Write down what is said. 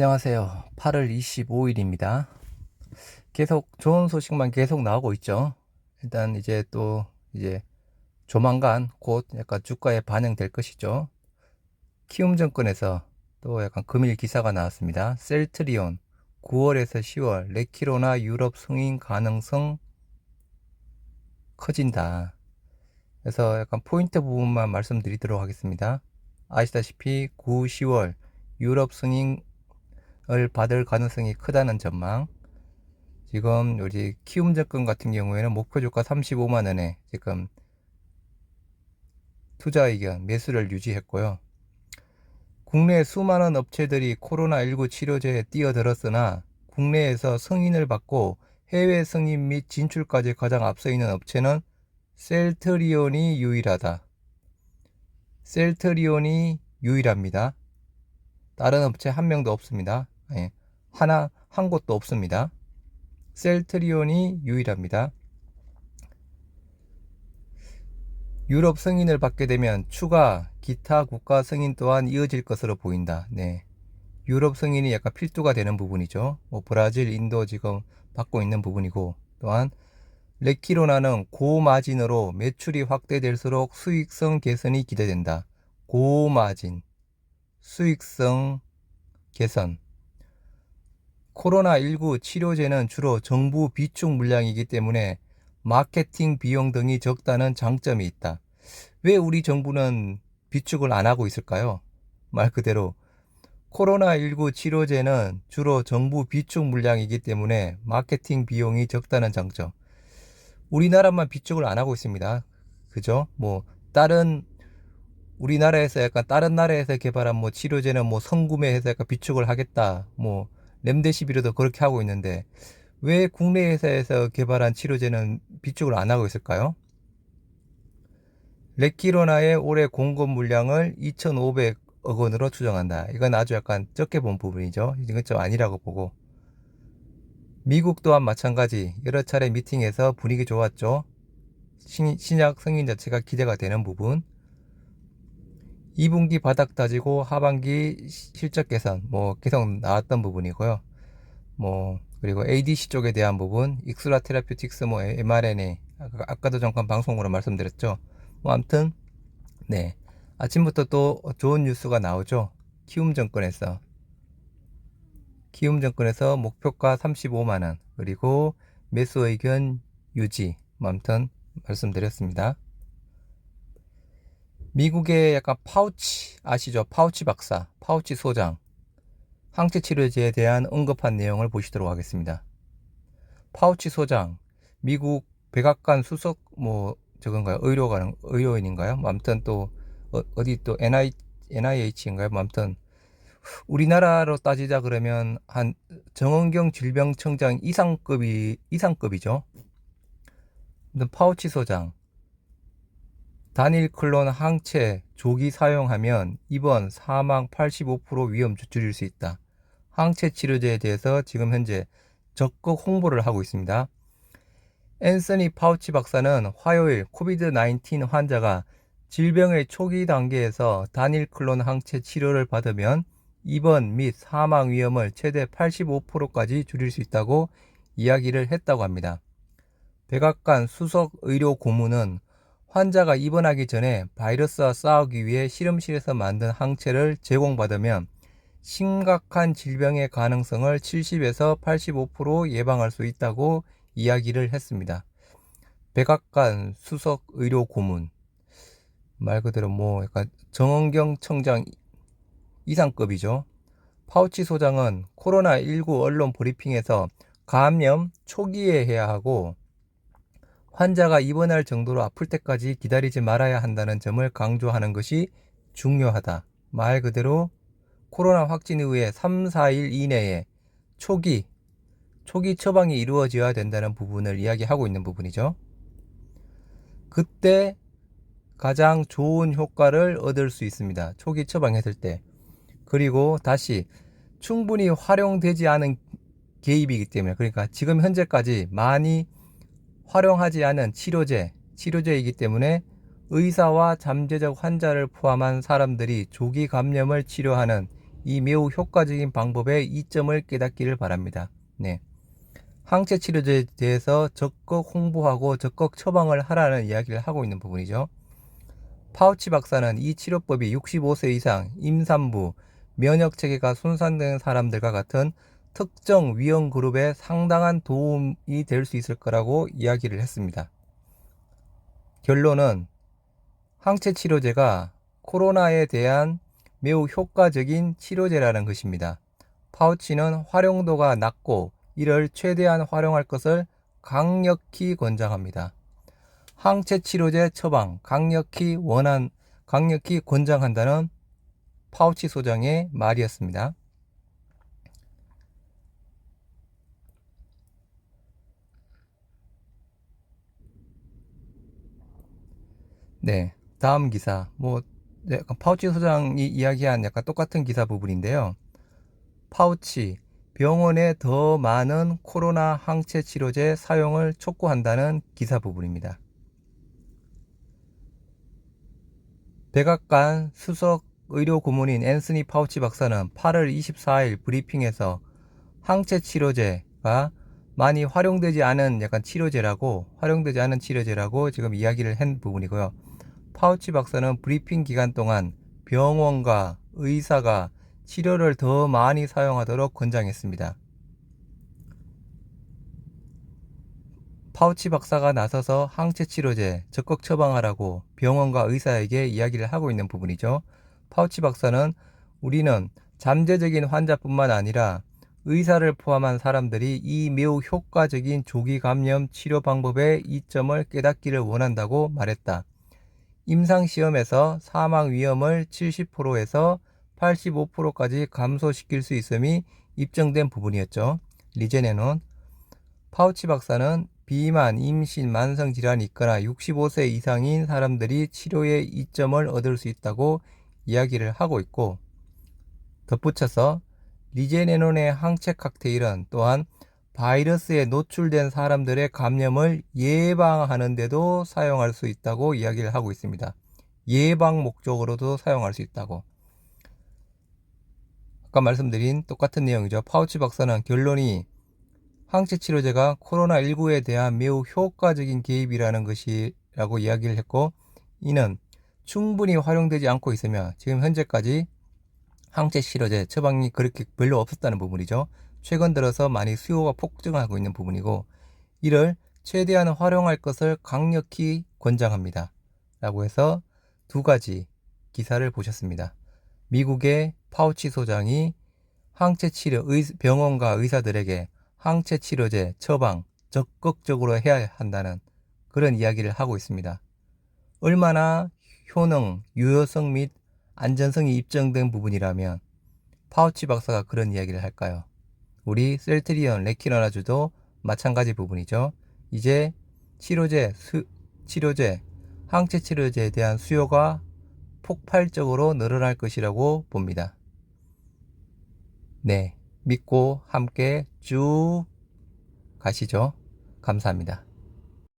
안녕하세요. 8월 25일입니다. 계속 좋은 소식만 계속 나오고 있죠. 일단 이제 또 이제 조만간 곧 약간 주가에 반영될 것이죠. 키움 정권에서 또 약간 금일 기사가 나왔습니다. 셀트리온 9월에서 10월 레키로나 유럽 승인 가능성 커진다. 그래서 약간 포인트 부분만 말씀드리도록 하겠습니다. 아시다시피 9, 10월 유럽 승인 을 받을 가능성이 크다는 전망. 지금 우리 키움 접근 같은 경우에는 목표 주가 35만 원에 지금 투자 의견 매수를 유지했고요. 국내 수많은 업체들이 코로나19 치료제에 뛰어들었으나 국내에서 승인을 받고 해외 승인 및 진출까지 가장 앞서 있는 업체는 셀트리온이 유일하다. 셀트리온이 유일합니다. 다른 업체 한 명도 없습니다. 예, 하나 한 곳도 없습니다. 셀트리온이 유일합니다. 유럽 승인을 받게 되면 추가 기타 국가 승인 또한 이어질 것으로 보인다. 네. 유럽 승인이 약간 필두가 되는 부분이죠. 뭐 브라질, 인도 지금 받고 있는 부분이고 또한 레키로나는 고마진으로 매출이 확대될수록 수익성 개선이 기대된다. 고마진, 수익성 개선. 코로나19 치료제는 주로 정부 비축 물량이기 때문에 마케팅 비용 등이 적다는 장점이 있다. 왜 우리 정부는 비축을 안 하고 있을까요? 말 그대로 코로나19 치료제는 주로 정부 비축 물량이기 때문에 마케팅 비용이 적다는 장점. 우리나라만 비축을 안 하고 있습니다. 그죠? 뭐 다른 우리나라에서 약간 다른 나라에서 개발한 뭐 치료제는 뭐 성구매해서 약간 비축을 하겠다. 뭐 렘데시비르도 그렇게 하고 있는데 왜 국내 회사에서 개발한 치료제는 비축을 안 하고 있을까요? 레키로나의 올해 공급 물량을 2,500억 원으로 추정한다. 이건 아주 약간 적게 본 부분이죠. 이건 좀 아니라고 보고. 미국 또한 마찬가지 여러 차례 미팅에서 분위기 좋았죠. 신, 신약 승인 자체가 기대가 되는 부분. 2분기 바닥 다지고 하반기 실적 개선 뭐 계속 나왔던 부분이고요. 뭐 그리고 ADC 쪽에 대한 부분, 익스라 테라퓨틱스 뭐 mRNA 아까도 잠깐 방송으로 말씀드렸죠. 뭐 아무튼 네 아침부터 또 좋은 뉴스가 나오죠. 키움 정권에서 키움 정권에서 목표가 35만 원 그리고 매수 의견 유지 뭐 아무튼 말씀드렸습니다. 미국의 약간 파우치 아시죠? 파우치 박사, 파우치 소장 항체 치료제에 대한 언급한 내용을 보시도록 하겠습니다. 파우치 소장 미국 백악관 수석 뭐 저건가요? 의료관 의료인인가요? 뭐 아무튼 또 어, 디또 NI NIH인가요? 뭐 아무튼 우리나라로 따지자 그러면 한 정은경 질병청장 이상급이 이상급이죠. 파우치 소장 단일 클론 항체 조기 사용하면 입원 사망 85% 위험 줄일 수 있다. 항체 치료제에 대해서 지금 현재 적극 홍보를 하고 있습니다. 앤서니 파우치 박사는 화요일 코비드-19 환자가 질병의 초기 단계에서 단일 클론 항체 치료를 받으면 입원 및 사망 위험을 최대 85%까지 줄일 수 있다고 이야기를 했다고 합니다. 백악관 수석 의료 고문은 환자가 입원하기 전에 바이러스와 싸우기 위해 실험실에서 만든 항체를 제공받으면 심각한 질병의 가능성을 70에서 85% 예방할 수 있다고 이야기를 했습니다. 백악관 수석 의료 고문 말 그대로 뭐 약간 정원경 청장 이상급이죠. 파우치 소장은 코로나19 언론 브리핑에서 감염 초기에 해야 하고 환자가 입원할 정도로 아플 때까지 기다리지 말아야 한다는 점을 강조하는 것이 중요하다. 말 그대로 코로나 확진 이후에 3, 4일 이내에 초기, 초기 처방이 이루어져야 된다는 부분을 이야기하고 있는 부분이죠. 그때 가장 좋은 효과를 얻을 수 있습니다. 초기 처방했을 때. 그리고 다시 충분히 활용되지 않은 개입이기 때문에 그러니까 지금 현재까지 많이 활용하지 않은 치료제, 치료제이기 때문에 의사와 잠재적 환자를 포함한 사람들이 조기 감염을 치료하는 이 매우 효과적인 방법의 이점을 깨닫기를 바랍니다. 네. 항체 치료제에 대해서 적극 홍보하고 적극 처방을 하라는 이야기를 하고 있는 부분이죠. 파우치 박사는 이 치료법이 65세 이상 임산부 면역 체계가 손상된 사람들과 같은 특정 위험 그룹에 상당한 도움이 될 수 있을 거라고 이야기를 했습니다. 결론은 항체 치료제가 코로나에 대한 매우 효과적인 치료제라는 것입니다. 파우치는 활용도가 낮고 이를 최대한 활용할 것을 강력히 권장합니다. 항체 치료제 처방 강력히 원한 강력히 권장한다는 파우치 소장의 말이었습니다. 네, 다음 기사 뭐 약간 파우치 소장이 이야기한 약간 똑같은 기사 부분인데요. 파우치 병원에 더 많은 코로나 항체 치료제 사용을 촉구한다는 기사 부분입니다. 백악관 수석 의료 고문인 앤스니 파우치 박사는 8월 24일 브리핑에서 항체 치료제가 많이 활용되지 않은 약간 치료제라고 활용되지 않은 치료제라고 지금 이야기를 한 부분이고요. 파우치 박사는 브리핑 기간 동안 병원과 의사가 치료를 더 많이 사용하도록 권장했습니다. 파우치 박사가 나서서 항체 치료제 적극 처방하라고 병원과 의사에게 이야기를 하고 있는 부분이죠. 파우치 박사는 우리는 잠재적인 환자뿐만 아니라 의사를 포함한 사람들이 이 매우 효과적인 조기 감염 치료 방법의 이점을 깨닫기를 원한다고 말했다. 임상시험에서 사망 위험을 70%에서 85%까지 감소시킬 수 있음이 입증된 부분이었죠. 리젠에는 파우치 박사는 비만, 임신, 만성 질환이 있거나 65세 이상인 사람들이 치료의 이점을 얻을 수 있다고 이야기를 하고 있고 덧붙여서 리제네논의 항체 칵테일은 또한 바이러스에 노출된 사람들의 감염을 예방하는데도 사용할 수 있다고 이야기를 하고 있습니다. 예방 목적으로도 사용할 수 있다고. 아까 말씀드린 똑같은 내용이죠. 파우치 박사는 결론이 항체 치료제가 코로나19에 대한 매우 효과적인 개입이라는 것이라고 이야기를 했고 이는 충분히 활용되지 않고 있으며 지금 현재까지 항체 치료제 처방이 그렇게 별로 없었다는 부분이죠. 최근 들어서 많이 수요가 폭증하고 있는 부분이고 이를 최대한 활용할 것을 강력히 권장합니다. 라고 해서 두 가지 기사를 보셨습니다. 미국의 파우치 소장이 항체 치료 병원과 의사들에게 항체 치료제 처방 적극적으로 해야 한다는 그런 이야기를 하고 있습니다. 얼마나 효능, 유효성 및 안전성이 입증된 부분이라면 파우치 박사가 그런 이야기를 할까요? 우리 셀트리온 레키너라주도 마찬가지 부분이죠. 이제 치료제, 수, 치료제, 항체 치료제에 대한 수요가 폭발적으로 늘어날 것이라고 봅니다. 네. 믿고 함께 쭉 가시죠. 감사합니다.